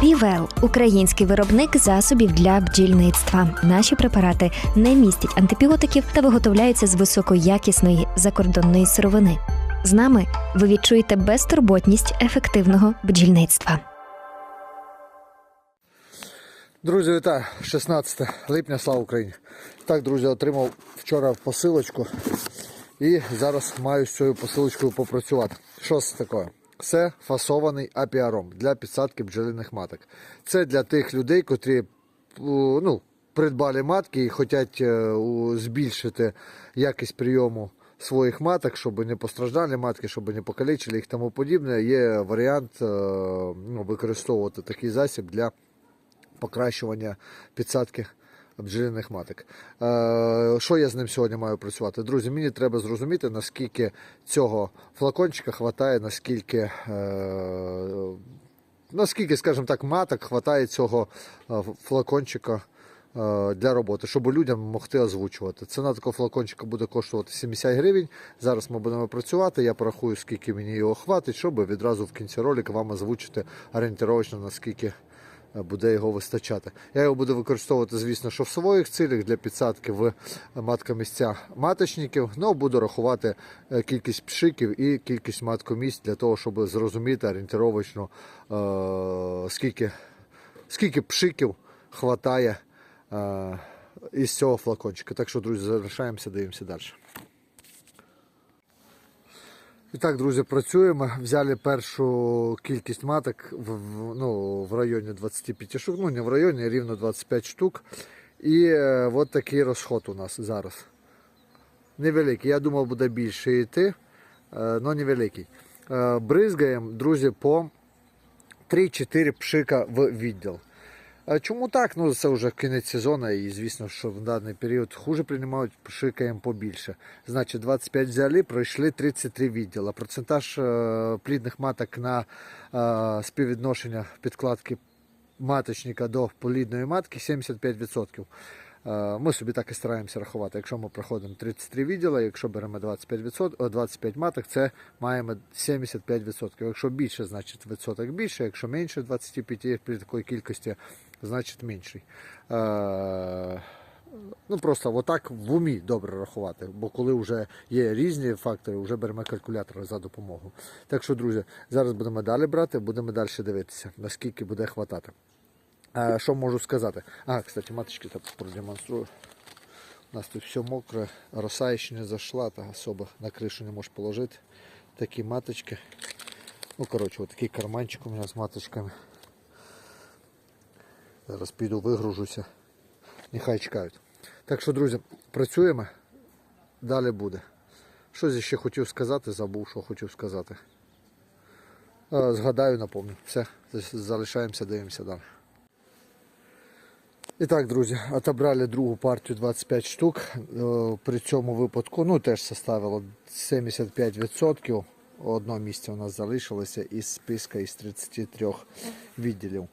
Півел український виробник засобів для бджільництва. Наші препарати не містять антибіотиків та виготовляються з високоякісної закордонної сировини. З нами ви відчуєте безтурботність ефективного бджільництва. Друзі, вітаю! 16 липня, слава Україні! Так, друзі, отримав вчора посилочку і зараз маю з цією посилочкою попрацювати. Що це таке? Це фасований апіаром для підсадки бджолиних маток. Це для тих людей, котрі ну, придбали матки і хочуть е, збільшити якість прийому своїх маток, щоб не постраждали матки, щоб не покалічили їх тому подібне. Є варіант е, ну, використовувати такий засіб для покращування підсадки бджолиних маток. Е, що я з ним сьогодні маю працювати? Друзі, мені треба зрозуміти, наскільки цього флакончика хватає, наскільки, е, наскільки, скажімо так, маток хватає цього е, флакончика для роботи, щоб людям могти озвучувати. Ціна такого флакончика буде коштувати 70 гривень. Зараз ми будемо працювати. Я порахую, скільки мені його хватить, щоб відразу в кінці ролика вам озвучити орієнтировочно, наскільки буде його вистачати. Я його буду використовувати, звісно, що в своїх цілях для підсадки в маткомісця маточників. Ну, буду рахувати е, кількість пшиків і кількість маткомісць для того, щоб зрозуміти орієнтировочно, е, скільки, скільки пшиків хватає е, із цього флакончика. Так що, друзі, залишаємося, дивимося далі. І так, друзі, працюємо. Взяли першу кількість маток в, ну, в районі 25 штук, ну не в районі, рівно 25 штук. І е, от такий розход у нас зараз. Невеликий. Я думав, буде більше йти, але невеликий. Е, Бризгаємо, друзі, по 3-4 пшика в відділ. Чому так? Ну це вже кінець сезону, і звісно, що в даний період хуже приймають, пшикаємо побільше. Значить, 25 взяли, пройшли 33 відділа. Процентаж е, плідних маток на е, співвідношення підкладки маточника до плідної матки 75%. Е, Ми собі так і стараємося рахувати. Якщо ми проходимо 33 відділа, якщо беремо 25%, 25 маток, це маємо 75%. Якщо більше, значить відсоток більше, якщо менше 25 при такій кількості, значить менший. Е, Ну просто отак в умі добре рахувати, бо коли вже є різні фактори, вже беремо калькулятор за допомогу. Так що, друзі, зараз будемо далі брати, будемо далі дивитися, наскільки буде хватати. А, що можу сказати? А, кстати, маточки так продемонструю. У нас тут все мокре, роса ще не зайшла, та особо на кришу не можеш положити. Такі маточки. Ну, коротше, такий карманчик у мене з маточками. Зараз піду вигружуся. Нехай чекають. Так що, друзі, працюємо. Далі буде. Щось ще хотів сказати, забув, що хотів сказати. Згадаю, напомню. Все, залишаємося, дивимося далі. І так, друзі, отобрали другу партію 25 штук. Е, При цьому випадку ну, теж составило 75%. Одно місце у нас залишилося із списка із 33 відділів.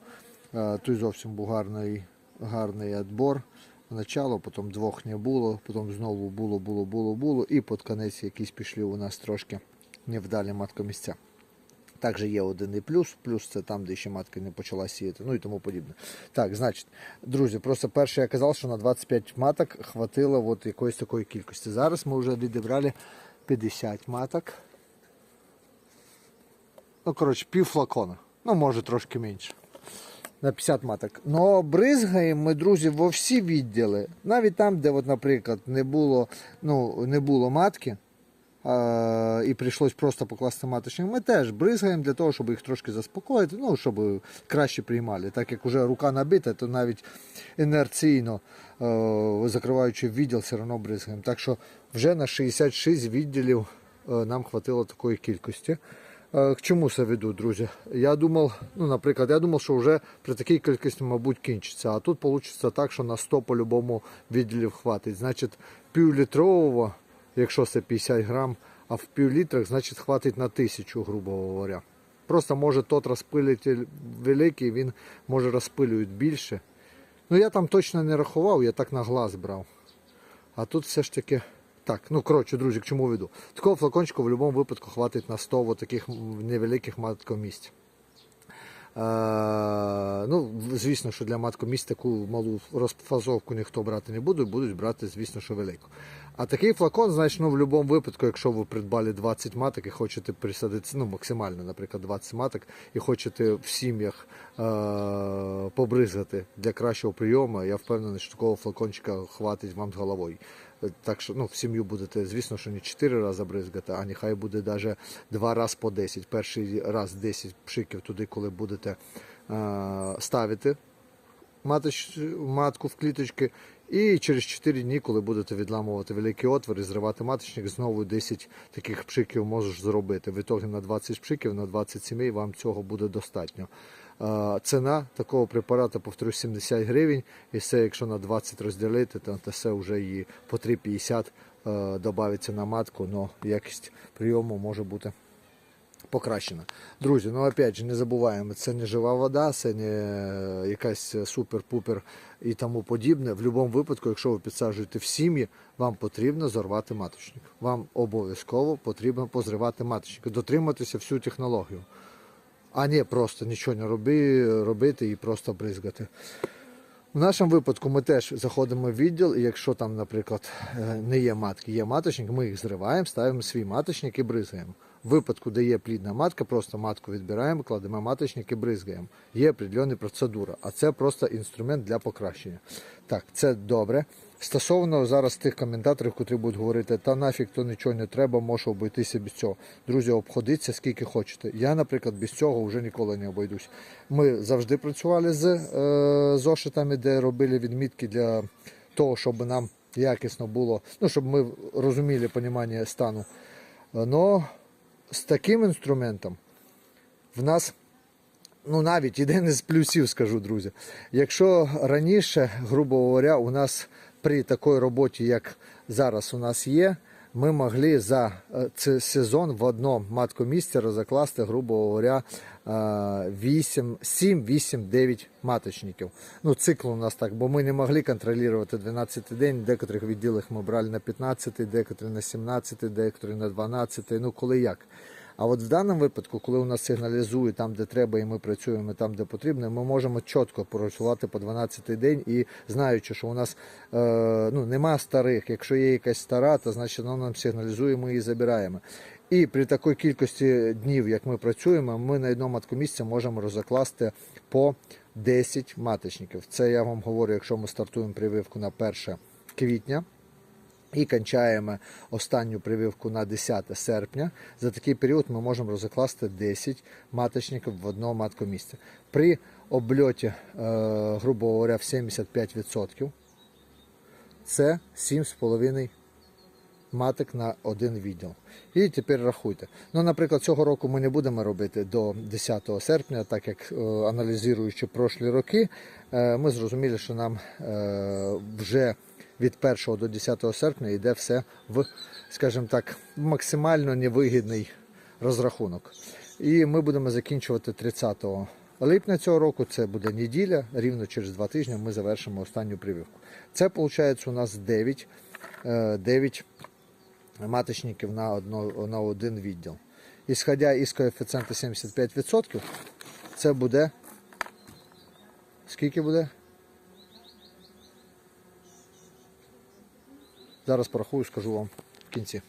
Е, Тут зовсім був гарний, гарний відбор. Начало, потім двох не було, потім знову було, було, було, було. І під конець якісь пішли у нас трошки невдалі маткомісця. Також є один і плюс, плюс це там, де ще матка не почала сіяти, ну і тому подібне. Так, значить, друзі, просто перше я казав, що на 25 маток хватило от якоїсь такої кількості. Зараз ми вже відібрали 50 маток. Ну, коротше, пів флакона. Ну, може трошки менше. На 50 маток. Но бризгаємо ми, друзі, во всі відділи. Навіть там, де, от, наприклад, не було, ну, не було матки а, і прийшлось просто покласти маточник, ми теж бризгаємо для того, щоб їх трошки заспокоїти, ну, щоб краще приймали. Так як вже рука набита, то навіть інерційно е, закриваючи відділ, все одно бризгаємо. Так що вже на 66 відділів е, нам хватило такої кількості. Е, К чому це веду, друзі? Я думав, ну, наприклад, я думав, що вже при такій кількості, мабуть, кінчиться. А тут вийде так, що на 100 по-любому відділів хватить. Значить, півлітрового, якщо це 50 грам, а в півлітрах, значить, хватить на тисячу, грубо говоря. Просто може тот розпилитель великий, він може розпилюють більше. Ну я там точно не рахував, я так на глаз брав. А тут все ж таки. Так, ну коротше, друзі, к чому веду. Такого флакончика в будь-якому випадку хватить на 100 от таких невеликих маткомісць. Е, звісно, що для маткомісць таку малу розфазовку ніхто брати не буде, будуть брати, звісно, що велику. А такий флакон, значить, ну, в будь-якому випадку, якщо ви придбали 20 маток і хочете присадити, ну, максимально, наприклад, 20 маток, і хочете в сім'ях е- побризгати для кращого прийому, я впевнений, що такого флакончика хватить вам з головою. Так що ну, в сім'ю будете, звісно, що не 4 рази бризгати, а нехай буде навіть 2 рази по 10. Перший раз 10 пшиків туди, коли будете е- ставити маточ, матку в кліточки. І через 4 дні, коли будете відламувати великий отвір і зривати маточник, знову 10 таких пшиків можеш зробити. В ітогі на 20 пшиків, на 20 сімей вам цього буде достатньо. Ціна такого препарату, повторюсь, 70 гривень. І це, якщо на 20 розділити, то це вже і по 3,50 е, додається на матку, але якість прийому може бути покращена. Друзі, ну опять же, не забуваємо, це не жива вода, це не е, якась супер-пупер і тому подібне. В будь-якому випадку, якщо ви підсаджуєте в сім'ї, вам потрібно зорвати маточник. Вам обов'язково потрібно позривати маточник, дотриматися всю технологію. А не просто нічого не роби, робити і просто бризгати. В нашому випадку ми теж заходимо в відділ, і якщо там, наприклад, е, не є матки, є маточник, ми їх зриваємо, ставимо свій маточник і бризгаємо. Випадку, де є плідна матка, просто матку відбираємо, кладемо маточник і бризгаємо. Є определена процедура, а це просто інструмент для покращення. Так, це добре. Стосовно зараз тих коментаторів, котрі будуть говорити, та нафіг то нічого не треба, може обійтися без цього. Друзі, обходіться скільки хочете. Я, наприклад, без цього вже ніколи не обійдусь. Ми завжди працювали з е, зошитами, де робили відмітки для того, щоб нам якісно було, ну щоб ми розуміли понімання стану. Но з таким інструментом в нас ну навіть один із плюсів, скажу, друзі. Якщо раніше, грубо говоря, у нас при такій роботі, як зараз у нас є, ми могли за е, сезон в одному маткомісці розкласти, грубо говоря, 8, 7, 8, 9 маточників. Ну, цикл у нас так, бо ми не могли контролювати 12 день, декотрих відділах ми брали на 15, декотрі на 17, декотрі на 12, ну коли як. А от в даному випадку, коли у нас сигналізує там, де треба, і ми працюємо там, де потрібно, ми можемо чітко працювати по 12-й день і знаючи, що у нас е, ну, нема старих. Якщо є якась стара, то значить вона нам сигналізує, ми її забираємо. І при такій кількості днів, як ми працюємо, ми на одному маткомісці можемо розкласти по 10 маточників. Це я вам говорю, якщо ми стартуємо прививку на 1 квітня. І кінчаємо останню прививку на 10 серпня. За такий період ми можемо розкласти 10 маточників в одному маткомісці. При обльоті, е, грубо говоря, в 75% це 7,5 маток на один відділ. І тепер рахуйте. Ну, наприклад, цього року ми не будемо робити до 10 серпня, так як е, аналізуючи прошлі роки, е, ми зрозуміли, що нам вже від 1 до 10 серпня йде все в, скажімо так, максимально невигідний розрахунок. І ми будемо закінчувати 30 липня цього року. Це буде неділя. Рівно через два тижні ми завершимо останню прививку. Це виходить у нас 9, е, 9 маточників на, одно, на один відділ. Ісходя із коефіцієнта 75%, це буде. Скільки буде? Зараз порахую, скажу вам в кінці.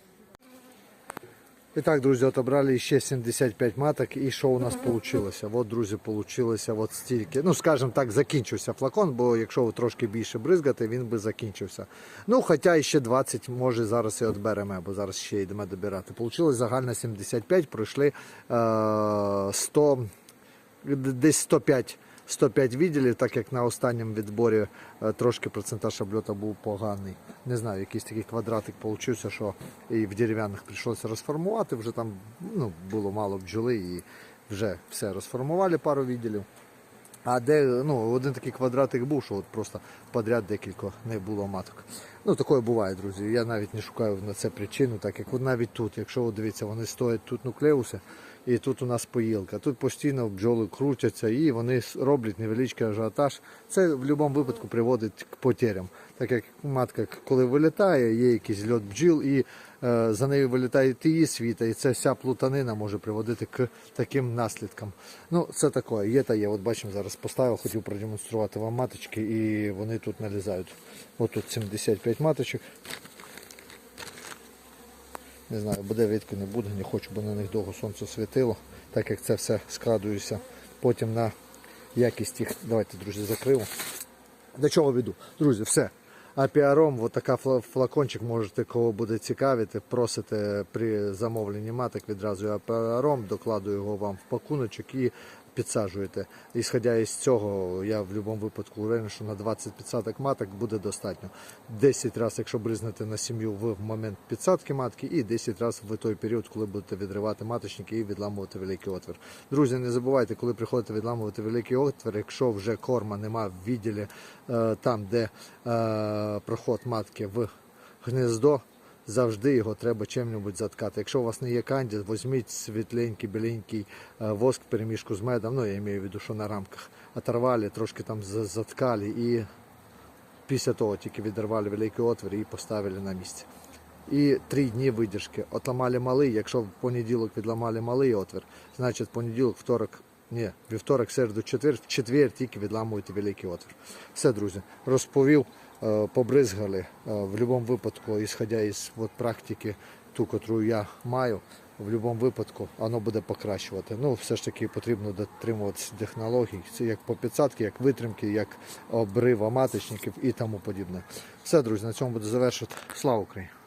І так, друзі, отобрали ще 75 маток. І що у нас вийшло? От, друзі, вийшло от стільки. Ну, скажімо так, закінчився флакон, бо якщо ви трошки більше бризгати, він би закінчився. Ну, хоча ще 20, може, зараз і відберемо, бо зараз ще йдемо добирати. Получилось загально 75, пройшли е, 100, десь 105 105 відділів, так як на останньому відборі е, трошки процентаж обльота був поганий. Не знаю, якийсь такий квадратик получився, що і в дерев'яних прийшлося розформувати. Вже там ну, було мало бджоли і вже все розформували пару відділів. А де ну, один такий квадратик був, що от просто подряд декілька не було маток. Ну, таке буває, друзі. Я навіть не шукаю на це причину, так як от навіть тут, якщо от дивіться, вони стоять тут нуклеуси, і тут у нас поїлка. Тут постійно бджоли крутяться і вони роблять невеличкий ажіотаж. Це в будь-якому випадку приводить к потерям. Так як матка, коли вилітає, є якийсь льот бджіл, і е, за нею вилітає її світа, і ця вся плутанина може приводити к таким наслідкам. Ну, це таке, є та є. От бачимо, зараз поставив, хотів продемонструвати вам маточки, і вони тут налізають. От тут 75 маточок. Не знаю, буде видко, не буде, не хочу, бо на них довго сонце світило, так як це все складується потім на якість їх. Давайте, друзі, закрию. До чого веду? Друзі, все. Апіаром, от така флакончик можете, кого буде цікавити, просите при замовленні маток відразу апіаром, докладую його вам в пакуночок і підсаджуєте. Ісходя із цього, я в будь-якому випадку уверений, що на 20 підсадок маток буде достатньо. 10 разів, якщо бризнете на сім'ю в момент підсадки матки, і 10 разів в той період, коли будете відривати маточники і відламувати великий отвір. Друзі, не забувайте, коли приходите відламувати великий отвір, якщо вже корма нема в відділі е, там, де е, проход матки в гнездо, завжди його треба чим-небудь заткати. Якщо у вас не є канді, візьміть світленький, біленький е, воск перемішку з медом, ну я маю в виду, що на рамках, оторвали, трошки там за- заткали і після того тільки відірвали великий отвір і поставили на місце. І три дні видержки. Отламали малий. Якщо в понеділок відламали малий отвір, значить в понеділок, второк, ні, вівторок, середу, четвер, в четвер тільки відламуєте великий отвір. Все, друзі, розповів, е, побризгали. Е, В будь-якому випадку, ісходя із от практики, ту, котру я маю, в будь-якому випадку воно буде покращувати. Ну, все ж таки потрібно дотримуватися технологій, це як по підсадки, як витримки, як обрива маточників і тому подібне. Все, друзі, на цьому буду завершувати. Слава Україні!